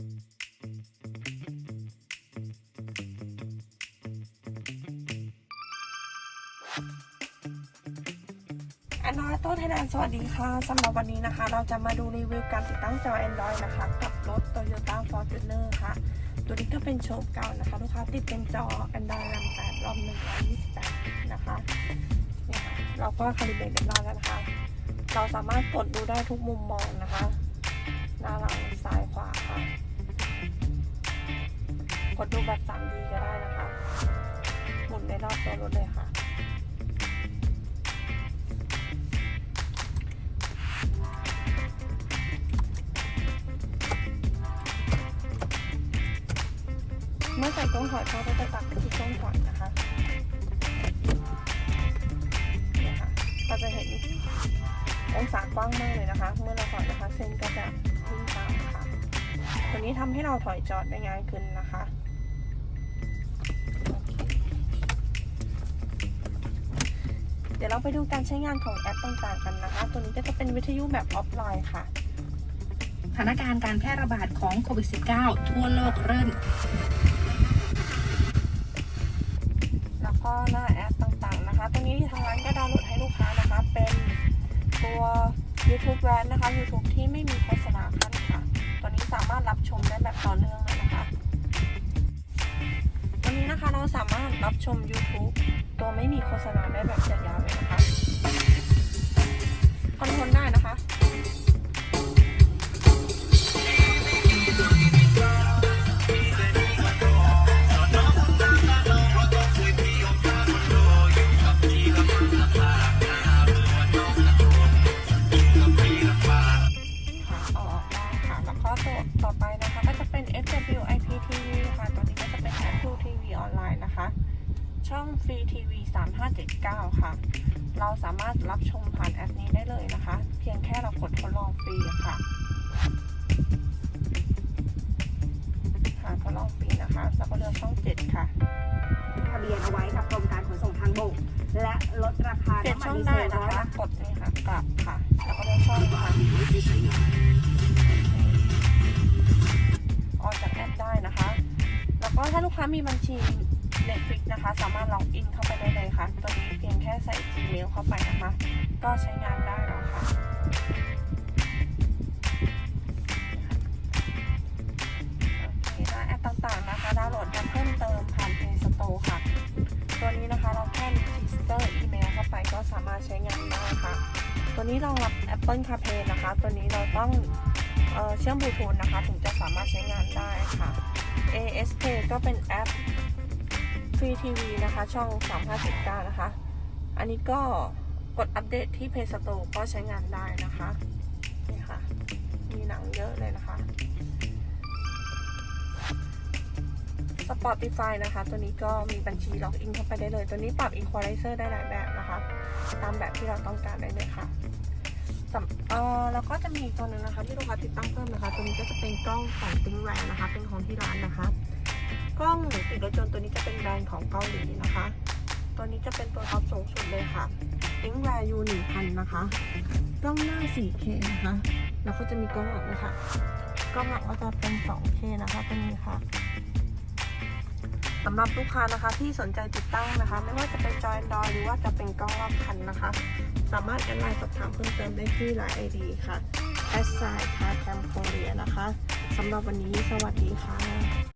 อันน้อยโต้ไทยแลนด์สวัสดีค่ะสำหรับวันนี้นะคะ เราจะมาดูรีวิวการติดตั้งจอ Android นะคะ กับรถ Toyota Fortuner ค่ะ ตัวนี้ก็เป็นโฉมเก่านะคะ ลูกค้าติดเป็นจอ Android RAM 8รอม128นะคะเนี่ยค่ะเราก็คาลิเบรตเรียบร้อยแล้วนะคะ เราสามารถกดดูได้ทุกมุมมองนะคะหน้าหลัง ดดูแบบ 3D ก็ได้นะคะ หมุนได้รอบตัวรถเลยค่ะ เมื่อใส่กล้องถอยเขาก็จะตัดไปที่กล้องถอยนะคะเนี่ยค่ะก็จะเห็นองศากว้างมากเลยนะคะ เมื่อเราถอยนะคะ เส้นก็จะวิ่งตามค่ะตัวนี้ทำให้เราถอยจอดได้ง่ายขึ้นนะคะโอเค เดี๋ยวเราไปดูการใช้งานของแอปต่างๆกันนะคะ ตัวนี้ก็จะเป็นวิทยุแบบออฟไลน์ค่ะ สถานการณ์การแพร่ระบาดของโควิด -19 ทั่วโลกเริ่ม แล้วก็หน้าแอปต่างๆนะคะตัวนี้ทางร้านก็ดาวน์โหลดให้ลูกค้านะคะ เป็นตัว YouTube Brand นะคะ YouTube ที่ไม่มี สามารถรับชม YouTube ตัวไม่มีโฆษณาได้แบบยาวๆเลยนะคะ รีทีวี3579 ค่ะ เราสามารถรับชมผ่านแอปนี้ได้เลยนะคะ เพียงแค่เรากดทดลองฟรีค่ะค่ะทดลองฟรีนะคะแล้วก็เลือกช่อง 7 ค่ะทะเบียนเอาไว้กับกรมการขนส่งทางบกและลดราคาเปลี่ยนน้ำมันช่องดีเซได้ลนะร้อยคะละกดนี่ค่ะ กลับค่ะ แล้วก็เลือกช่องค่ะออกจากแอปได้นะคะ แล้วก็ถ้าลูกค้ามีบัญชี Netflix นะคะ สามารถล็อกอินเข้าไปได้เลยค่ะตัวนี้เพียงแค่ใส่ Gmail เข้าไปนะคะ ก็ใช้งานได้แล้วค่ะโอเคน้าแอปต่างๆนะคะดาวน์โหลดกันเพิ่มเติมผ่าน Play Store ค่ะ ตัวนี้นะคะเราแค่รีจิสเตอร์อีเมลเข้าไปก็สามารถใช้งานได้ค่ะ ตัวนี้รองรับ Apple CarPlay นะคะ ตัวนี้เราต้องเออเชื่อมบลูทูธนะคะ ถึงจะสามารถใช้งานได้ค่ะ ASP ก็เป็นแอป Free TV นะคะ ช่อง 359นะคะ อันนี้ก็กดอัปเดตที่ Play Store ก็ใช้งานได้นะคะนี่ค่ะ มีหนังเยอะเลยนะคะ Spotify นะคะ ตัวนี้ก็มีบัญชีล็อกอินเข้าไปได้เลย ตัวนี้ปรับ Equalizer ได้หลายแบบนะคะ ตามแบบที่เราต้องการได้เลยค่ะเออแล้วก็จะมีอีกตัวหนึงนะคะ ที่ลูกค้าติดตั้งเพิ่มนะคะ ตัวนี้ก็จะเป็นกล้องของติ้งแวร์นะคะ เป็นของที่ร้านนะคะ กล้องติดรถยนต์ตัวนี้จะเป็นแบรนด์ของเกาหลีนะคะ ตัวนี้จะเป็นตัวท็อปสูงสุดเลยค่ะติ้งแวร์ U 1000นนะคะ กล้องหน้า 4K นะคะ แล้วก็จะมีกล้องหลังนะคะ กล้องหลังก็จะเป็น 2K นะคะตัวนี้ค่ะสำหรับลูกค้านะคะที่สนใจติดตั้งนะคะ ไม่ว่าจะเป็นจอยดอยหรือว่าจะเป็นกล้องรอบคันนะคะ สามารถแอดไลน์สอบถามเพิ่มเติมได้ที่ไลน์ไอดีค่ะ s i คาแคมโคเรียนะคะสำหรับวันนี้สวัสดีค่ะ